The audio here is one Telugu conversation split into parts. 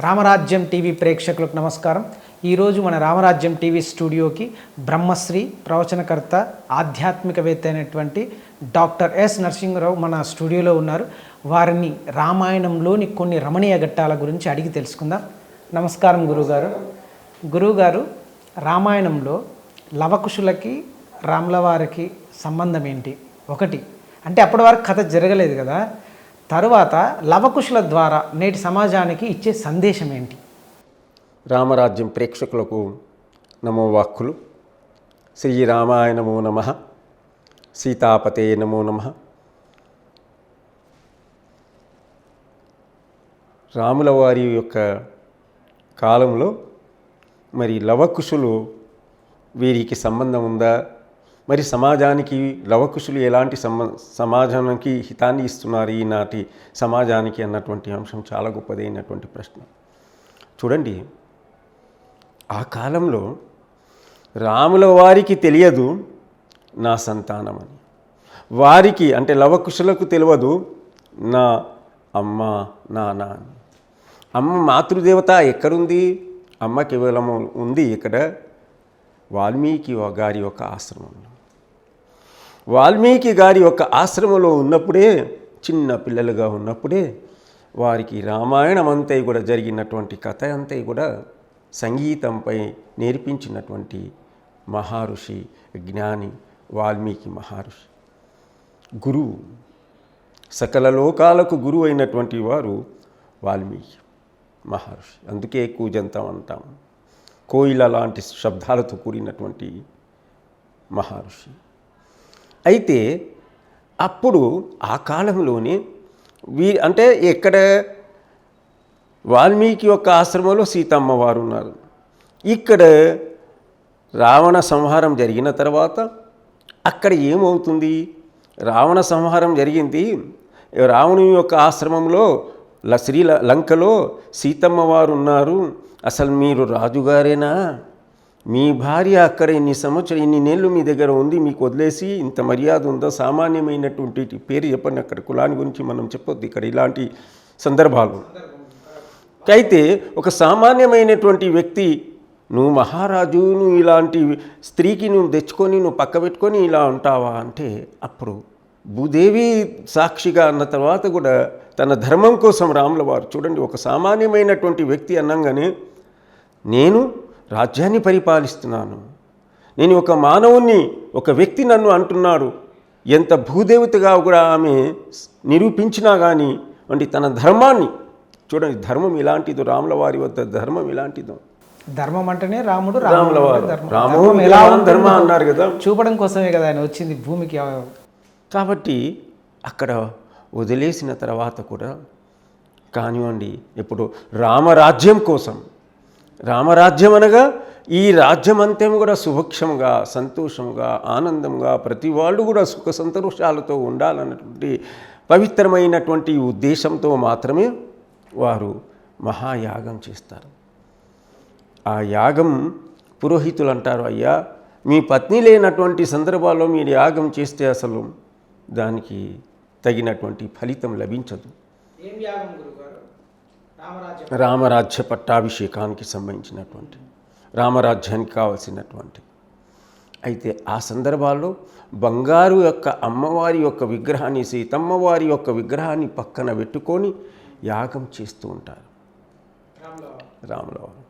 రామరాజ్యం టీవీ ప్రేక్షకులకు నమస్కారం. ఈరోజు మన రామరాజ్యం టీవీ స్టూడియోకి బ్రహ్మశ్రీ ప్రవచనకర్త ఆధ్యాత్మికవేత్త అయినటువంటి డాక్టర్ ఎస్ నరసింహరావు మన స్టూడియోలో ఉన్నారు. వారిని రామాయణంలోని కొన్ని రమణీయ ఘట్టాల గురించి అడిగి తెలుసుకుందాం. నమస్కారం గురుగారు. గురువుగారు రామాయణంలో లవకుశులకి రాముల వారికి సంబంధం ఏంటి? ఒకటి అంటే అప్పటి వరకు కథ జరగలేదు కదా. తరువాత లవకుశుల ద్వారా నేటి సమాజానికి ఇచ్చే సందేశం ఏంటి? రామరాజ్యం ప్రేక్షకులకు నమో వాక్కులు. శ్రీరామాయణమో నమ. సీతాపతే నమో నమ. రాముల వారి యొక్క కాలంలో మరి లవకుశులు వీరికి సంబంధం ఉందా? మరి సమాజానికి లవకుశులు ఎలాంటి సమ సమాజానికి హితాన్ని ఇస్తున్నారు ఈనాటి సమాజానికి అన్నటువంటి అంశం చాలా గొప్పదైనటువంటి ప్రశ్న. చూడండి ఆ కాలంలో రాముల వారికి తెలియదు నా సంతానం అని. వారికి అంటే లవకుశులకు తెలియదు నా అమ్మ నాన్న అని. అమ్మ మాతృదేవత ఎక్కడుంది? అమ్మ కేవలం ఉంది ఇక్కడ వాల్మీకి గారి యొక్క ఆశ్రమంలో. వాల్మీకి గారి యొక్క ఆశ్రమంలో ఉన్నప్పుడే చిన్న పిల్లలుగా ఉన్నప్పుడే వారికి రామాయణం అంతా కూడా జరిగినటువంటి కథ అంతా కూడా సంగీతంపై నేర్పించినటువంటి మహర్షి జ్ఞాని వాల్మీకి మహర్షి. గురువు సకల లోకాలకు గురువు అయినటువంటి వారు వాల్మీకి మహర్షి. అందుకే కూజంతం అంటాం. కోయిల లాంటి శబ్దాలతో కూడినటువంటి మహర్షి. అయితే అప్పుడు ఆ కాలంలోనే వీ అంటే ఇక్కడ వాల్మీకి యొక్క ఆశ్రమంలో సీతమ్మ వారు ఉన్నారు. ఇక్కడ రావణ సంహారం జరిగిన తర్వాత అక్కడ ఏమవుతుంది? రావణ సంహారం జరిగింది. రావణు యొక్క ఆశ్రమంలో ల శ్రీ లంకలో సీతమ్మ వారు ఉన్నారు. అసలు మీరు రాజుగారేనా? మీ భార్య అక్కడ ఇన్ని సంవత్సరం ఇన్ని నెలలు మీ దగ్గర ఉంది మీకు వదిలేసి ఇంత మర్యాద ఉందో? సామాన్యమైనటువంటి పేరు చెప్పండి అక్కడ. కులాన్ని గురించి మనం చెప్పొద్దు ఇక్కడ ఇలాంటి సందర్భాలు. అయితే ఒక సామాన్యమైనటువంటి వ్యక్తి నువ్వు మహారాజు నువ్వు ఇలాంటి స్త్రీకి నువ్వు తెచ్చుకొని నువ్వు పక్క పెట్టుకొని ఇలా ఉంటావా? అంటే అప్పుడు భూదేవి సాక్షిగా అన్న తర్వాత కూడా తన ధర్మం కోసం రాముల వారు చూడండి ఒక సామాన్యమైనటువంటి వ్యక్తి అన్నంగానే నేను రాజ్యాన్ని పరిపాలిస్తున్నాను. నేను ఒక మానవుణ్ణి ఒక వ్యక్తి నన్ను అంటున్నాడు. ఎంత భూదేవతగా కూడా ఆమె నిరూపించినా కానీ అంటే తన ధర్మాన్ని చూడండి ధర్మం ఇలాంటిదో రాముల వారి వద్ద ధర్మం ఇలాంటిదో. ధర్మం అంటేనే రాముడు రాముల. రామో ఎలా ధర్మ అన్నారు కదా. చూపడం కోసమే కదా ఆయన వచ్చింది భూమికి. కాబట్టి అక్కడ వదిలేసిన తర్వాత కూడా కానివ్వండి ఇప్పుడు రామరాజ్యం కోసం రామరాజ్యం అనగా ఈ రాజ్యం కూడా సుభక్షంగా సంతోషంగా ఆనందంగా ప్రతి వాళ్ళు కూడా సుఖ సంతోషాలతో ఉండాలన్నటువంటి పవిత్రమైనటువంటి ఉద్దేశంతో మాత్రమే వారు మహాయాగం చేస్తారు. ఆ యాగం పురోహితులు అంటారు అయ్యా మీ పత్ని లేనటువంటి సందర్భాల్లో మీరు యాగం చేస్తే అసలు దానికి తగినటువంటి ఫలితం లభించదు. ఏం యాగం రామరాజ్యం పట్టాభిషేకానికి సంబంధించినటువంటి రామరాజ్యానికి కావలసినటువంటి. అయితే ఆ సందర్భాల్లో బంగారు యొక్క అమ్మవారి యొక్క విగ్రహాన్ని సీతమ్మవారి యొక్క విగ్రహాన్ని పక్కన పెట్టుకొని యాగం చేస్తూ ఉంటారు. రాముల వారు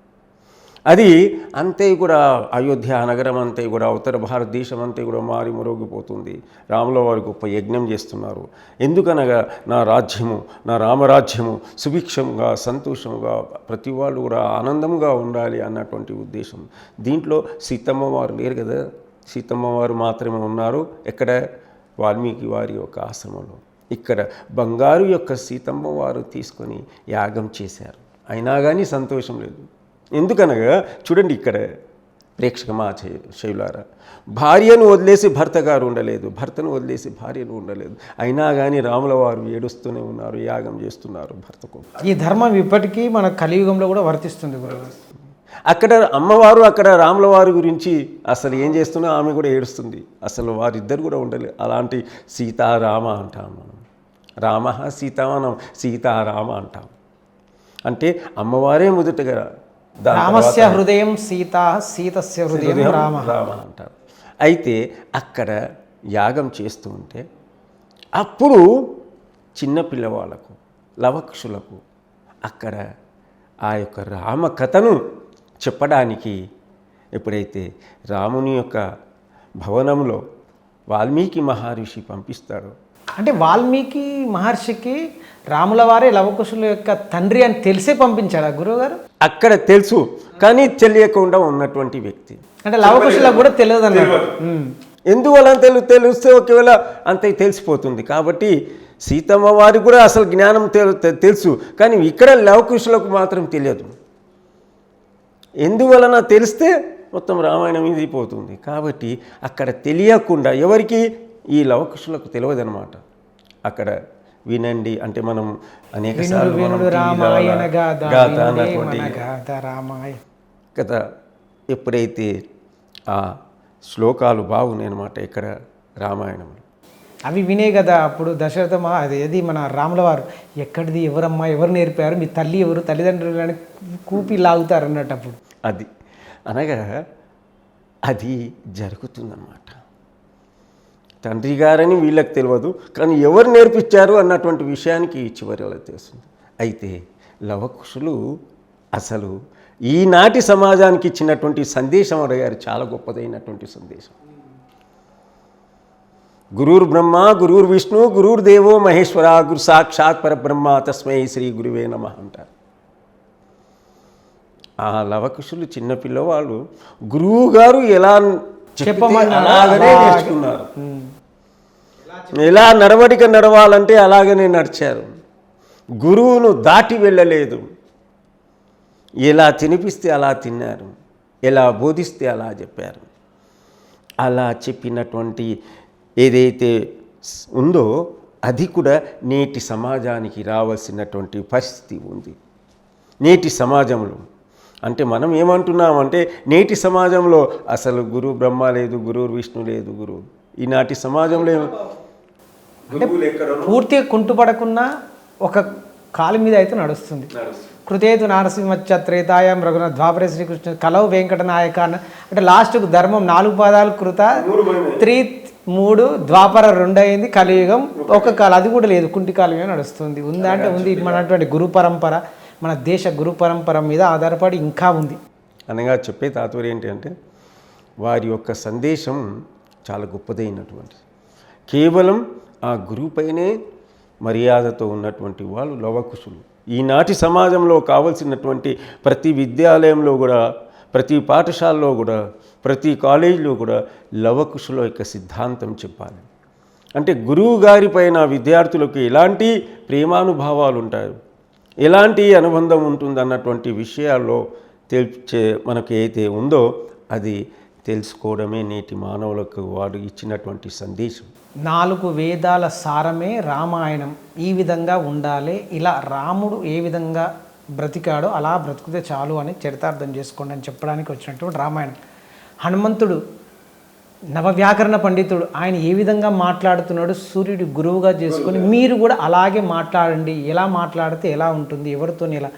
అది అంతే కూడా అయోధ్య నగరం అంతే కూడా ఉత్తర భారతదేశం అంతే కూడా మారి మురోగిపోతుంది. రాముల వారు గొప్ప యజ్ఞం చేస్తున్నారు. ఎందుకనగా నా రాజ్యము నా రామరాజ్యము సుభిక్షంగా సంతోషంగా ప్రతి వాళ్ళు కూడా ఆనందంగా ఉండాలి అన్నటువంటి ఉద్దేశం. దీంట్లో సీతమ్మ వారు లేరు కదా. సీతమ్మ వారు మాత్రమే ఉన్నారు. ఎక్కడ? వాల్మీకి వారి యొక్క ఆశ్రమంలో. ఇక్కడ బంగారు యొక్క సీతమ్మ వారు తీసుకొని యాగం చేశారు. అయినా కానీ సంతోషం లేదు. ఎందుకనగా చూడండి ఇక్కడ ప్రేక్షక మా శైలారా భార్యను వదిలేసి భర్త గారు ఉండలేదు భర్తను వదిలేసి భార్యను ఉండలేదు. అయినా కానీ రాముల వారు ఏడుస్తూనే ఉన్నారు యాగం చేస్తున్నారు భర్తకు. ఈ ధర్మం ఇప్పటికీ మన కలియుగంలో కూడా వర్తిస్తుంది అక్కడ అమ్మవారు అక్కడ రాముల వారి గురించి అసలు ఏం చేస్తున్నా ఆమె కూడా ఏడుస్తుంది. అసలు వారిద్దరు కూడా ఉండలే. అలాంటి సీతారామ అంటాం మనం. రామ సీతావనం సీతారామ అంటాం. అంటే అమ్మవారే మొదటగా రామస్య హృదయం సీత సీతస్య హృదయం రామ. రామ అంటారు. అయితే అక్కడ యాగం చేస్తూ ఉంటే అప్పుడు చిన్న పిల్లవాళ్ళకు లవక్షులకు అక్కడ ఆ యొక్క రామ కథను చెప్పడానికి ఎప్పుడైతే రాముని యొక్క భవనంలో వాల్మీకి మహర్షి పంపిస్తాడో అంటే వాల్మీకి మహర్షికి రాముల వారే లవకుశుల యొక్క తండ్రి అని తెలిసే పంపించాడు గురువుగారు? అక్కడ తెలుసు కానీ తెలియకుండా ఉన్నటువంటి వ్యక్తి. అంటే లవకుశులకు కూడా తెలియదు. అన్నాడు ఉమ్. ఎందువల్ల తెలు తెలిస్తే ఒకవేళ అంత తెలిసిపోతుంది. కాబట్టి సీతమ్మ వారికి కూడా అసలు జ్ఞానం తెలుసు కానీ ఇక్కడ లవకుశులకు మాత్రం తెలియదు. ఎందువలన తెలిస్తే మొత్తం రామాయణం ఇది పోతుంది. కాబట్టి అక్కడ తెలియకుండా ఎవరికి ఈ లవకుశులకు తెలియదన్నమాట. అక్కడ వినండి అంటే మనం అనేక సార్లు గాథ అన్నటువంటి కదా ఎప్పుడైతే ఆ శ్లోకాలు బాగున్నాయి అన్నమాట ఇక్కడ రామాయణంలో. అవి వినే కదా అప్పుడు దశరథ మహా అది ఏది మన రాముల వారు ఎక్కడిది ఎవరమ్మా ఎవరు నేర్పారు మీ తల్లి ఎవరు తల్లిదండ్రులని కూపి లాగుతారు అన్నట్టు అప్పుడు. అది అనగా అది జరుగుతుందన్నమాట. తండ్రి గారని వీళ్ళకి తెలియదు కానీ ఎవరు నేర్పించారు అన్నటువంటి విషయానికి చివరిలో తెలుస్తుంది. అయితే లవకుశులు అసలు ఈనాటి సమాజానికి ఇచ్చినటువంటి సందేశం అడిగారు చాలా గొప్పదైనటువంటి సందేశం. గురుర్ బ్రహ్మ గురుర్ విష్ణు గురుర్ దేవో మహేశ్వర గురు సాక్షాత్ పరబ్రహ్మ తస్మై శ్రీ గురువే నమ అంటారు. ఆ లవకుశులు చిన్న పిల్లవాళ్ళు గురువు గారు ఎలా చెప్పమన్నారు. అలాగనే నేర్చుకున్నారు. ఎలా నడవడిక నడవాలంటే అలాగనే నడిచారు. గురువును దాటి వెళ్ళలేదు. ఎలా తినిపిస్తే అలా తిన్నారు. ఎలా బోధిస్తే అలా చెప్పారు. అలా చెప్పినటువంటి ఏదైతే ఉందో అది కూడా నేటి సమాజానికి రావాల్సినటువంటి పరిస్థితి ఉంది. నేటి సమాజంలో అంటే మనం ఏమంటున్నామంటే నేటి సమాజంలో అసలు గురు బ్రహ్మ లేదు గురువు విష్ణు లేదు గురువు ఈనాటి సమాజంలో పూర్తిగా కుంటుపడకున్నా ఒక కాలు మీద అయితే నడుస్తుంది. కృతేతు నారసింహచ్చ త్రేతాయం రఘున ద్వాపరే శ్రీకృష్ణ కలవు వెంకట నాయక అంటే లాస్ట్కు ధర్మం నాలుగు పాదాలు కృత త్రీ మూడు ద్వాపర రెండు అయింది కలియుగం ఒక కాలం. అది కూడా లేదు కుంటి కాలం మీద నడుస్తుంది. ఉందా అంటే ఉంది. మనటువంటి గురు పరంపర. మన దేశ గురు పరంపర మీద ఆధారపడి ఇంకా ఉంది. అనగా చెప్పే తాత్పర్యం ఏంటి అంటే వారి యొక్క సందేశం చాలా గొప్పదైనటువంటిది. కేవలం ఆ గురువుపైనే మర్యాదతో ఉన్నటువంటి వాళ్ళు లవకుశులు ఈనాటి సమాజంలో కావలసినటువంటి ప్రతి విద్యాలయంలో కూడా ప్రతి పాఠశాలలో కూడా ప్రతి కాలేజీలో కూడా లవకుశుల యొక్క సిద్ధాంతం చెప్పాలి. అంటే గురువు గారి పైన విద్యార్థులకు ఎలాంటి ప్రేమానుభావాలు ఉంటాయి? ఎలాంటి అనుబంధం ఉంటుంది అన్నటువంటి విషయాల్లో తెలిచే మనకు అయితే ఉందో అది తెలుసుకోవడమే నేటి మానవులకు వాడు ఇచ్చినటువంటి సందేశం. నాలుగు వేదాల సారమే రామాయణం. ఈ విధంగా ఉండాలి. ఇలా రాముడు ఏ విధంగా బ్రతికాడో అలా బ్రతికితే చాలు అని చరితార్థం చేసుకోండి అని చెప్పడానికి వచ్చినటువంటి రామాయణం. హనుమంతుడు నవవ్యాకరణ పండితుడు ఆయన ఏ విధంగా మాట్లాడుతున్నాడు సూర్యుడు గురువుగా చేసుకొని మీరు కూడా అలాగే మాట్లాడండి. ఎలా మాట్లాడితే ఎలా ఉంటుంది? ఎవరితో ఎలా?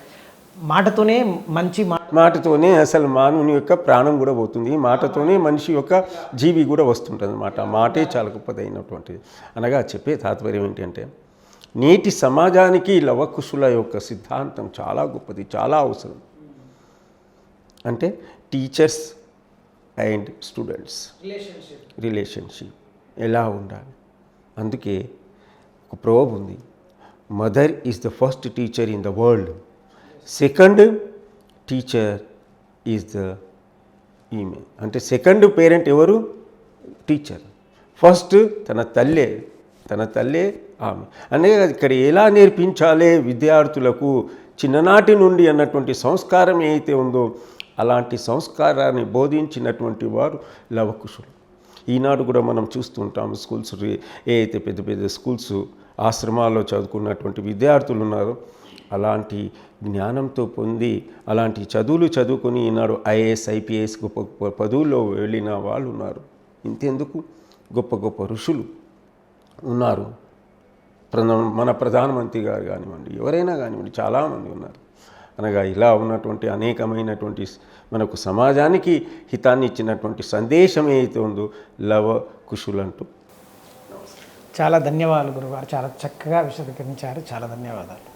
మాటతోనే మంచి మాటతోనే అసలు మానవుని యొక్క ప్రాణం కూడా పోతుంది. ఈ మాటతోనే మనిషి యొక్క జీవి కూడా వస్తుంటుంది అనమాట మాటే చాలా గొప్పదైనటువంటిది. అనగా చెప్పే తాత్పర్యం ఏంటంటే నేటి సమాజానికి లవకుశుల యొక్క సిద్ధాంతం చాలా గొప్పది చాలా అవసరం. అంటే టీచర్స్ అండ్ స్టూడెంట్స్. రిలేషన్షిప్. ఎలా ఉండాలి? అందుకే ఒక ప్రోబ్ ఉంది. Mother is the first teacher in the world. Second teacher is the ఈమె అంటే సెకండ్ పేరెంట్ ఎవరు? టీచర్ ఫస్ట్ తన తల్లే తన తల్లే ఆమె. అంటే ఇక్కడ ఎలా నేర్పించాలి విద్యార్థులకు చిన్ననాటి నుండి అన్నటువంటి సంస్కారం ఏదైతే ఉందో అలాంటి సంస్కారాన్ని బోధించినటువంటి వారు లవకుశులు. ఈనాడు కూడా మనం చూస్తుంటాం స్కూల్స్ ఏ అయితే పెద్ద పెద్ద స్కూల్స్ ఆశ్రమాల్లో చదువుకున్నటువంటి విద్యార్థులు ఉన్నారో అలాంటి జ్ఞానంతో పొంది అలాంటి చదువులు చదువుకొని ఈనాడు ఐఏఎస్ ఐపీఎస్ గొప్ప గొప్ప పదవుల్లో వెళ్ళిన వాళ్ళు ఉన్నారు. ఇంతెందుకు? గొప్ప గొప్ప ఋషులు ఉన్నారు. మన ప్రధానమంత్రి గారు కానివ్వండి ఎవరైనా కానివ్వండి చాలామంది ఉన్నారు. అనగా ఇలా ఉన్నటువంటి అనేకమైనటువంటి మనకు సమాజానికి హితాన్ని ఇచ్చినటువంటి సందేశం ఏదైతే ఉందో లవ కుశులంటూ. చాలా ధన్యవాదాలు గురుగారు చాలా చక్కగా విశదీకరించారు. చాలా ధన్యవాదాలు.